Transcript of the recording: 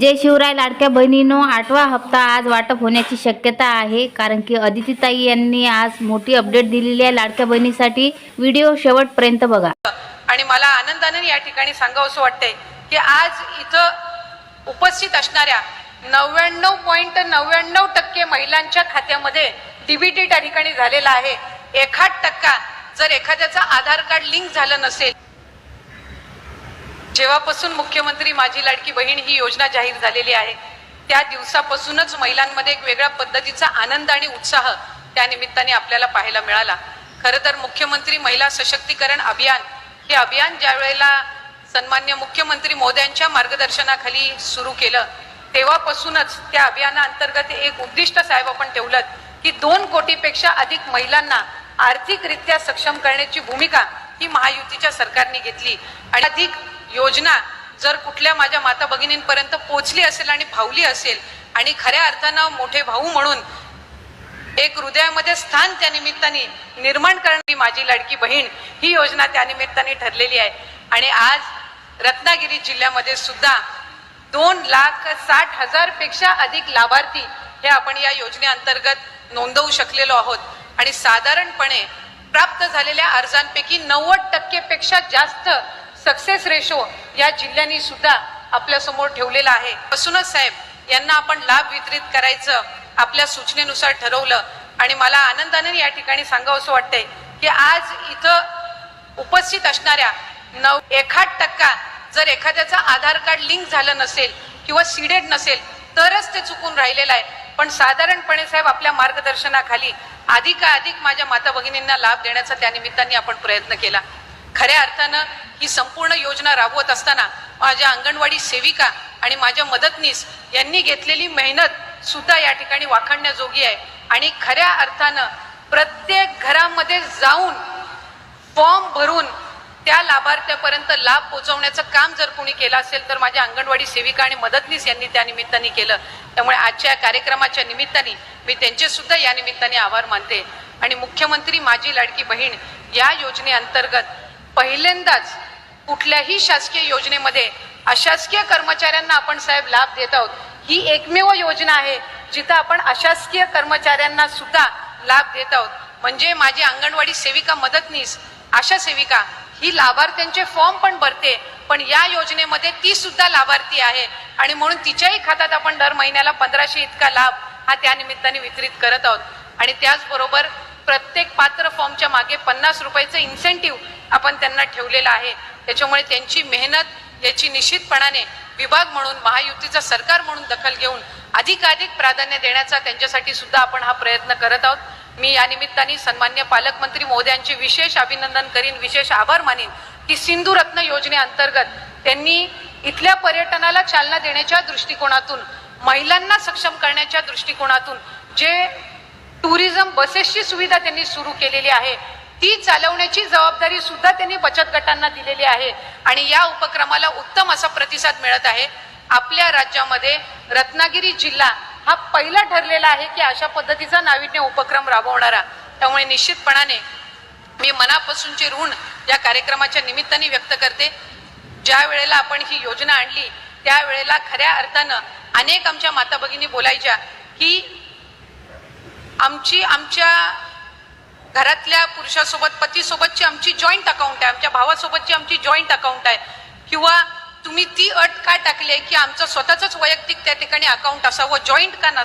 जय शिवराय लाडक्या बहिणीनो आठवा हप्ता आज वाटप होण्याची शक्यता आहे कारण की अदितीताई यांनी आज मोठी अपडेट दिलेली आहे लाडक्या बहिणीसाठी. व्हिडिओ शेवटपर्यंत बघा. आणि मला आनंदाने या ठिकाणी सांगावंसं वाटतंय की आज इथं उपस्थित असणाऱ्या नव्याण्णव पॉईंट नव्याण्णव टक्के महिलांच्या खात्यामध्ये डीबीटी त्या ठिकाणी झालेला आहे. एखाद टक्का जर एखाद्याचं आधार कार्ड लिंक झालं नसेल जेव्हापासून मुख्यमंत्री माझी लाडकी बहीण ही योजना जाहीर झालेली आहे त्या दिवसापासूनच महिलांमध्ये एक वेगळ्या पद्धतीचा आनंद आणि उत्साह त्या निमित्ताने आपल्याला पाहायला मिळाला. खरं तर मुख्यमंत्री महिला सशक्तीकरण अभियान हे अभियान ज्या वेळेला सन्मान्य मुख्यमंत्री मोद्यांच्या मार्गदर्शनाखाली सुरू केलं तेव्हापासूनच त्या अभियानाअंतर्गत एक उद्दिष्ट साहेब आपण ठेवलं की दोन कोटीपेक्षा अधिक महिलांना आर्थिकरित्या सक्षम करण्याची भूमिका ही महायुतीच्या सरकारने घेतली. आणि अधिक योजना जर कुठल्या माझ्या माता भगिनींपर्यंत पोचली असेल आणि भावली असेल आणि खऱ्या अर्थानं मोठे भाऊ म्हणून एक हृदयामध्ये स्थान त्या निमित्ताने निर्माण करणारी माझी लाडकी बहीण ही योजना त्या निमित्ताने ठरलेली आहे. आणि आज रत्नागिरी जिल्ह्यामध्ये सुद्धा दोन लाख साठ हजारपेक्षा अधिक लाभार्थी हे आपण या योजनेअंतर्गत नोंदवू शकलेलो आहोत. आणि साधारणपणे प्राप्त झालेल्या अर्जांपैकी नव्वद टक्केपेक्षा जास्त सक्सेस रेशो या जिल्ह्यांनी सुद्धा आपल्यासमोर ठेवलेला आहे. असूनच साहेब यांना आपण लाभ वितरित करायचं आपल्या सूचनेनुसार ठरवलं आणि मला आनंदाने या ठिकाणी सांगावंसं वाटतंय की आज इथं उपस्थित असणाऱ्या नऊ एखाद टक्का जर एखाद्याचं आधार कार्ड लिंक झालं नसेल किंवा सीडेड नसेल तरच ते चुकून राहिलेलं आहे. पण साधारणपणे साहेब आपल्या मार्गदर्शनाखाली अधिकाधिक माझ्या माता भगिनींना लाभ देण्याचा त्या निमित्ताने आपण प्रयत्न केला. खऱ्या अर्थानं ही संपूर्ण योजना राबवत असताना माझ्या अंगणवाडी सेविका आणि माझ्या मदतनीस यांनी घेतलेली मेहनत सुद्धा या ठिकाणी वाखाणण्याजोगी आहे. आणि खऱ्या अर्थानं प्रत्येक घरामध्ये जाऊन फॉर्म भरून त्या लाभार्थ्यापर्यंत लाभ पोहोचवण्याचं काम जर कोणी केलं असेल तर माझ्या अंगणवाडी सेविका आणि मदतनीस यांनी त्या निमित्ताने केलं. त्यामुळे आजच्या या कार्यक्रमाच्या निमित्ताने मी त्यांचे सुद्धा या निमित्ताने आभार मानते. आणि मुख्यमंत्री माझी लाडकी बहीण या योजनेअंतर्गत पहिल्यांदाच कुठल्याही शासकीय योजनेमध्ये अशासकीय कर्मचाऱ्यांना आपण साहेब लाभ देत आहोत. ही एकमेव योजना आहे जिथं आपण अशासकीय कर्मचाऱ्यांना सुद्धा लाभ देत आहोत. म्हणजे माझी अंगणवाडी सेविका मदतनीस आशा सेविका ही लाभार्थ्यांचे फॉर्म पण भरते पण या योजनेमध्ये ती सुद्धा लाभार्थी आहे. आणि म्हणून तिच्याही खात्यात आपण दर महिन्याला पंधराशे इतका लाभ हा त्या निमित्ताने वितरित करत आहोत. आणि त्याचबरोबर प्रत्येक पात्र फॉर्मच्या मागे पन्नास रुपयाचं इन्सेंटिव्ह आपण त्यांना ठेवलेलं आहे. त्याच्यामुळे त्यांची मेहनत याची निश्चितपणाने विभाग म्हणून महायुतीचं सरकार म्हणून दखल घेऊन अधिकाधिक प्राधान्य देण्याचा त्यांच्यासाठी सुद्धा आपण हा प्रयत्न करत आहोत. मी या निमित्ताने सन्मान्य पालकमंत्री मोद्यांचे विशेष अभिनंदन करीन विशेष आभार मानीन. की सिंधू रत्न योजनेअंतर्गत त्यांनी इथल्या पर्यटनाला चालना देण्याच्या दृष्टिकोनातून महिलांना सक्षम करण्याच्या दृष्टिकोनातून जे टुरिझम बसेसची सुविधा त्यांनी सुरू केलेली आहे ती चालवण्याची जबाबदारी सुद्धा त्यांनी बचत गटांना दिलेली आहे. आणि या उपक्रमाला उत्तम असा प्रतिसाद मिळत आहे. आपल्या राज्यामध्ये रत्नागिरी जिल्हा हा पहिला ठरलेला आहे की अशा पद्धतीचा नाविन्य उपक्रम राबवणारा. त्यामुळे निश्चितपणाने मी मनापासूनचे ऋण या कार्यक्रमाच्या निमित्ताने व्यक्त करते. ज्या वेळेला आपण ही योजना आणली त्यावेळेला खऱ्या अर्थानं अनेक आमच्या माता भगिनी बोलायच्या की आमची आमच्या घरातल्या पुरुषासोबत पतीसोबतची आमची जॉईंट अकाउंट आहे. आमच्या भावासोबतची आमची जॉईंट अकाउंट आहे. किंवा तुम्ही ती अट काय टाकली आहे की आमचं स्वतःच वैयक्तिक त्या ठिकाणी अकाउंट असावं जॉईंट का नसावं?